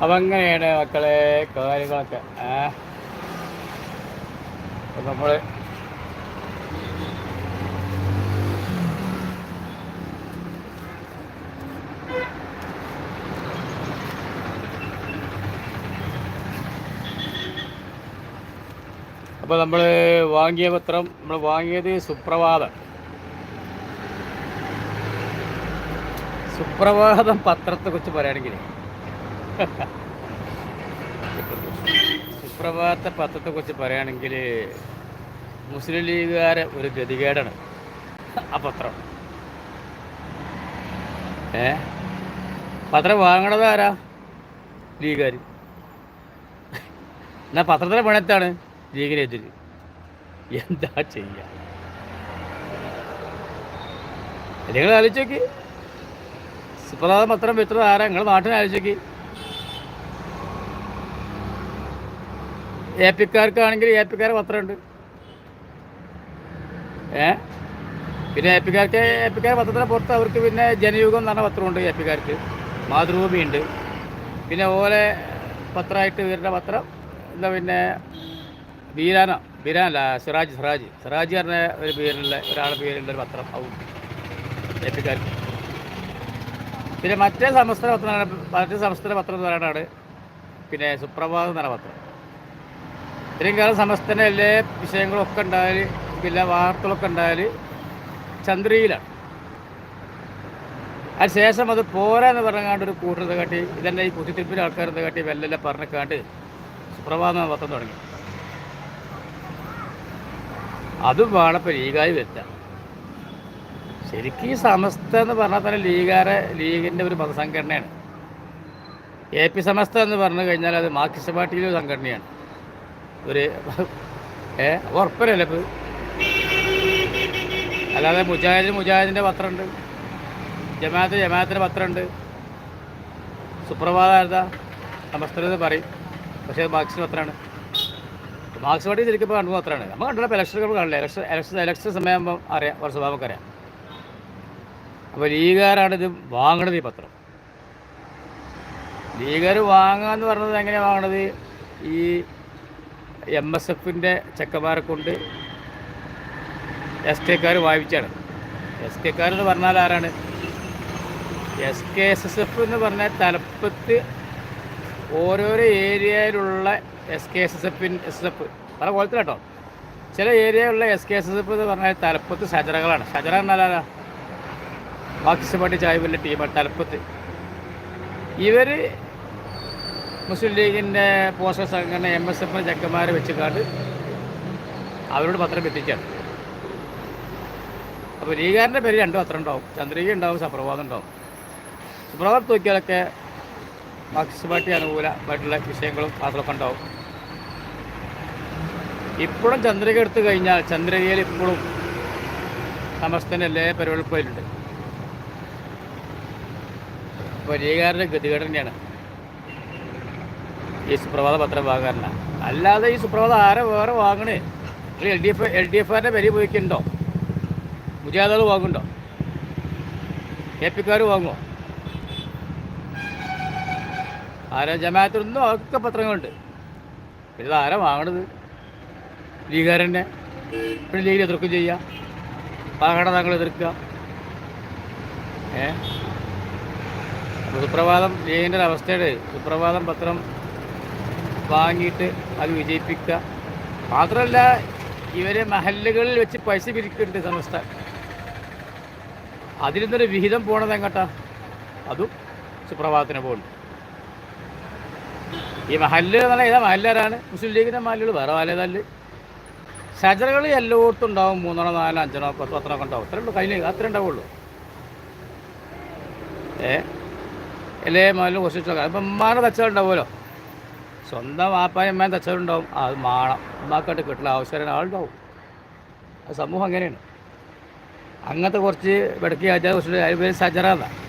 അപ്പം അങ്ങനെയാണ് മക്കളെ കാര്യങ്ങളൊക്കെ? ഏ? നമ്മൾ അപ്പോൾ നമ്മൾ വാങ്ങിയ പത്രം നമ്മൾ വാങ്ങിയത് സുപ്രഭാതം. സുപ്രഭാതം പത്രത്തെ കുറിച്ച് പറയുകയാണെങ്കിൽ സുപ്രഭാത പത്രത്തെ കുറിച്ച് പറയുകയാണെങ്കിൽ മുസ്ലിം ലീഗുകാരെ ഒരു ഗതികേടാണ്. ആ പത്രം. ഏ? പത്രം വാങ്ങണത് ആരാ? ലീഗുകാർ എന്നാൽ പത്രത്തിലെ പണത്താണ് ലീഗിനെതിര് എന്താ ചെയ്യുക നിങ്ങൾ ആലോചിച്ച് നോക്കി. സുപ്രഭാതം പത്രം വെച്ചത് ആരാ? നിങ്ങൾ നാട്ടിൽ ആലോചിച്ച് എ പിക്കാർക്കാണെങ്കിൽ എ പിക്കാരെ പത്രമുണ്ട്. ഏ? പിന്നെ എ പിക്കാർക്ക് എ പത്രത്തിന് പുറത്ത് അവർക്ക് പിന്നെ ജനയുഗം എന്ന് പറഞ്ഞ പത്രമുണ്ട് എ പിക്കാർക്ക് മാതൃഭൂമിയുണ്ട്. പിന്നെ ഓലെ പത്രമായിട്ട് വരുന്ന പത്രം എന്താ പിന്നെ ബീരാന ബീരാനല്ല സിറാജ് സിറാജ്. സിറാജ് പറഞ്ഞ ഒരു പേരിലുള്ള ഒരാളുടെ പേരുള്ള ഒരു പത്രം ആവും എ പിന്നെ മറ്റേ സമസ്ത പത്രം മറ്റേ സംസ്ഥാന പത്രം എന്ന് പറയുന്നതാണ് പിന്നെ സുപ്രഭാതം എന്ന് പറഞ്ഞ പത്രം. ഇത്രയും കാലം സമസ്തന്റെ എല്ലാ വിഷയങ്ങളൊക്കെ ഉണ്ടായാൽ പിന്നെ വാർത്തകളൊക്കെ ഉണ്ടായാൽ ചന്ദ്രയിലാണ്. അതിന് ശേഷം അത് പോരാന്ന് പറഞ്ഞാണ്ട് ഒരു കൂട്ടത്തെ കാട്ടി ഇതന്നെ ഈ കുത്തിത്തിരിപ്പിന്റെ ആൾക്കാരെന്ന് കാട്ടി വെല്ലെല്ലാം പറഞ്ഞക്കാണ്ട് സുപ്രഭാതം പത്രം തുടങ്ങി. അതും വേണപ്പോൾ ലീഗായി വരുത്താം. ശരിക്കും ഈ സമസ്ത എന്ന് പറഞ്ഞാൽ തന്നെ ലീഗാരെ ലീഗിന്റെ ഒരു മതസംഘടനയാണ്. എ പി സമസ്ത എന്ന് പറഞ്ഞു കഴിഞ്ഞാൽ അത് മാർക്സിസ്റ്റ് പാർട്ടിയിലെ സംഘടനയാണ്. ഒരു ഏ ഉറപ്പല്ലേ ഇപ്പം? അല്ലാതെ മുജാഹിദിന് മുജാഹിദിന്റെ പത്രമുണ്ട്. ജമാഅത്ത് ജമാഅത്തിന്റെ പത്രമുണ്ട്. സുപ്രഭാത ആരുതാ? സമസ്തരെന്ന് പറയും. പക്ഷേ അത് മാർക്സിന്റെ പത്രമാണ്. മാർക്സ് പാർട്ടി ശരിക്കും കണ്ടു പത്രമാണ് നമ്മൾ കണ്ടില്ല ഇലക്ഷൻ കാണില്ല? ഇലക്ഷൻ ഇലക്ഷൻ ഇലക്ഷൻ സമയമാകുമ്പോൾ അറിയാം കുറച്ച് നമുക്കറിയാം അപ്പോൾ ലീഗുകാരാണ് ഇത് വാങ്ങണത് ഈ പത്രം. ലീഗുകാർ എന്ന് പറഞ്ഞത് എങ്ങനെയാണ് വാങ്ങണത്? ഈ എം എസ് എഫിന്റെ ചെക്കന്മാരെ കൊണ്ട് എസ് കെക്കാർ വായിച്ചാണ് എസ് കെക്കാരെന്ന് പറഞ്ഞാൽ ആരാണ്? S K S S F എന്ന് പറഞ്ഞാൽ തലപ്പത്ത് ഓരോരോ ഏരിയയിലുള്ള എസ് കെ എസ് എസ് എഫിൻ എസ് എസ് എഫ് പല കോലത്തിൽ കേട്ടോ. ചില ഏരിയയിലുള്ള S K S S F എന്ന് പറഞ്ഞാൽ തലപ്പത്ത് ഷജറകളാണ്. ഷജറ എന്നാലാ മാർക്സിസ്റ്റ് പാർട്ടി ചായ്വല്ല ടീമാണ് തലപ്പത്ത്. ഇവർ മുസ്ലിം ലീഗിന്റെ പോസ്റ്റർ സംഘടന എം എസ് എഫ് ചെക്കന്മാരെ വെച്ചുകാണ്ട് അവരോട് പത്രം എത്തിച്ചാണ് അപ്പോൾ ലീഗാരന്റെ പേര് രണ്ട് പത്രം ഉണ്ടാവും. ചന്ദ്രിക ഉണ്ടാവും സുപ്രഭാതം ഉണ്ടാവും. സുപ്രഭാതം നോക്കിയാലൊക്കെ മാർക്സിസ്റ്റ് പാർട്ടി അനുകൂലമായിട്ടുള്ള വിഷയങ്ങളും അതിലൊക്കെ ഉണ്ടാവും. ഇപ്പോഴും ചന്ദ്രിക എടുത്തു കഴിഞ്ഞാൽ ചന്ദ്രികയിൽ ഇപ്പോഴും സമസ്തന്റെ എല്ലാ പരിപാടികളും പോയിട്ടുണ്ട് അപ്പോൾ ലീഗാരുടെ ഗതികേട് തന്നെയാണ്. ഈ സുപ്രഭാത പത്രം വാങ്ങാറില്ല. അല്ലാതെ ഈ സുപ്രഭാതം ആരെ വേറെ വാങ്ങണേ? അല്ലെങ്കിൽ L D F L D എഫുകാരുടെ വില പോയിക്കുണ്ടോ മുജാദകൾ വാങ്ങുന്നുണ്ടോ? എ പിക്കാർ വാങ്ങുമോ ആരാ? ജമാഅത്തിനൊന്നും ഒക്കെ പത്രങ്ങളുണ്ട്. പിന്നെ ആരാ വാങ്ങണത്? ലീഗുകാരനെ പിന്നെ ലീഗിൽ എതിർക്കും ചെയ്യുക പാകട താങ്കൾ എതിർക്കുക. ഏ? സുപ്രഭാതം ലീഗിന്റെ അവസ്ഥയുടെ സുപ്രഭാതം പത്രം വാങ്ങിയിട്ട് അത് വിജയിപ്പിക്കുക. മാത്രമല്ല ഇവരെ മഹല്ലുകളിൽ വെച്ച് പൈസ പിരിക്കുന്നുണ്ട് സമസ്ത. അതിൽ നിന്നൊരു വിഹിതം പോണത് എങ്ങോട്ടാ? അതും സുപ്രഭാതത്തിന് പോകുന്നു ഈ മഹല്ല് എന്ന് പറഞ്ഞാൽ ഏതാ മഹല്ലാരാണ് മുസ്ലിം ലീഗിന്റെ മഹല്ലുകൾ വേറെ വാലേതല്ല് ഷജറകൾ എല്ലായിടത്തും ഉണ്ടാവും മൂന്നെണ്ണോ നാലോ അഞ്ചെണ്ണോ പത്ത് ഒക്കെ ഉണ്ടാവും. അത്രേ ഉള്ളൂ കഴിഞ്ഞ ഉണ്ടാവുള്ളൂ. ഏ? എല്ലേ മഹലും കുറച്ച് ഇപ്പം ഉമ്മാനെ തച്ചാലുണ്ടാവുമല്ലോ സ്വന്തം വാപ്പായും അമ്മയും തച്ചവരുണ്ടാവും. അത് മാണം. ഉമ്മാക്കായിട്ട് കിട്ടുന്ന ആവശ്യം ആളുണ്ടാവും. സമൂഹം അങ്ങനെയാണ്. അങ്ങനത്തെ കുറച്ച് വെടക്കി ആചാര കുറച്ച് അതിന് പേര് സജറ എന്നാണ്